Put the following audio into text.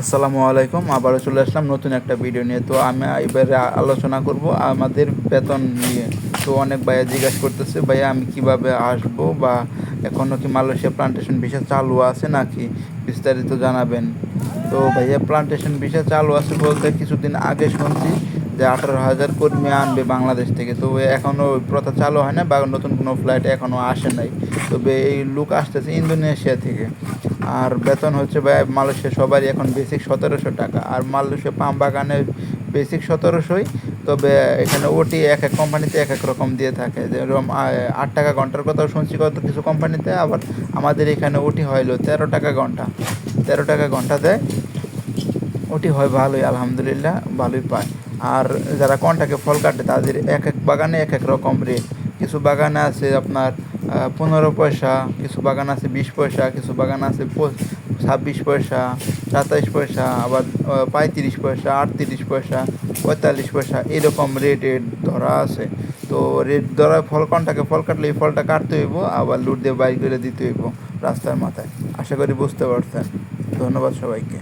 আসসালামু আলাইকুম, আবারও চলে আসলাম নতুন একটা ভিডিও নিয়ে। তো আমি এবারে আলোচনা করব আমাদের বেতন নিয়ে। তো অনেক ভাইয়া জিজ্ঞাসা করতেছে, ভাইয়া, আমি কীভাবে আসব বা এখনও কি মালয়েশিয়া প্লান্টেশন ভিসা চালু আছে নাকি? বিস্তারিত জানাবেন। তো ভাইয়া প্লান্টেশন ভিসা চালু আছে বলতে কিছুদিন আগে শুনছি যে আঠারো হাজার কর্মী আনবে বাংলাদেশ থেকে। তো এখনও প্রথা চালু হয় না বা নতুন কোনো ফ্লাইট এখনও আসে নাই। তবে এই লোক আসতেছে ইন্দোনেশিয়া থেকে। আর বেতন হচ্ছে ভাই মালয়েশিয়া সবারই এখন বেসিক সতেরোশো টাকা। আর মালয়েশিয়া পাম বাগানে বেসিক সতেরোশোই। তবে এখানে ওটি এক এক কোম্পানিতে এক এক রকম দিয়ে থাকে। যেরকম আট টাকা ঘণ্টার কথাও শুনছি কত কিছু কোম্পানিতে আবার আমাদের এখানে ওটি হইল তেরো টাকা ঘণ্টা। তেরো টাকা ঘণ্টা দেয়। ওটি হয় ভালোই, আলহামদুলিল্লাহ, ভালোই পায়। আর যারা কন্টাকে ফল কাটে, তাদের এক এক বাগানে এক এক রকম রেট কিছু বাগানে আছে আপনার পনেরো পয়সা, কিছু বাগান আছে বিশ পয়সা, কিছু বাগান আছে ছাব্বিশ পয়সা, সাতাইশ পয়সা, আবার পঁয়ত্রিশ পয়সা, আটত্রিশ পয়সা, পঁয়তাল্লিশ পয়সা, এরকম রেটের ধরা আছে। তো রেট ধরা ফল, কন্টাকে ফল কাটলে এই ফলটা কাটতে হইব, আবার লুট দিয়ে বাইর করে দিতে হইব রাস্তার মাথায়। আশা করি বুঝতে পারছেন। ধন্যবাদ সবাইকে।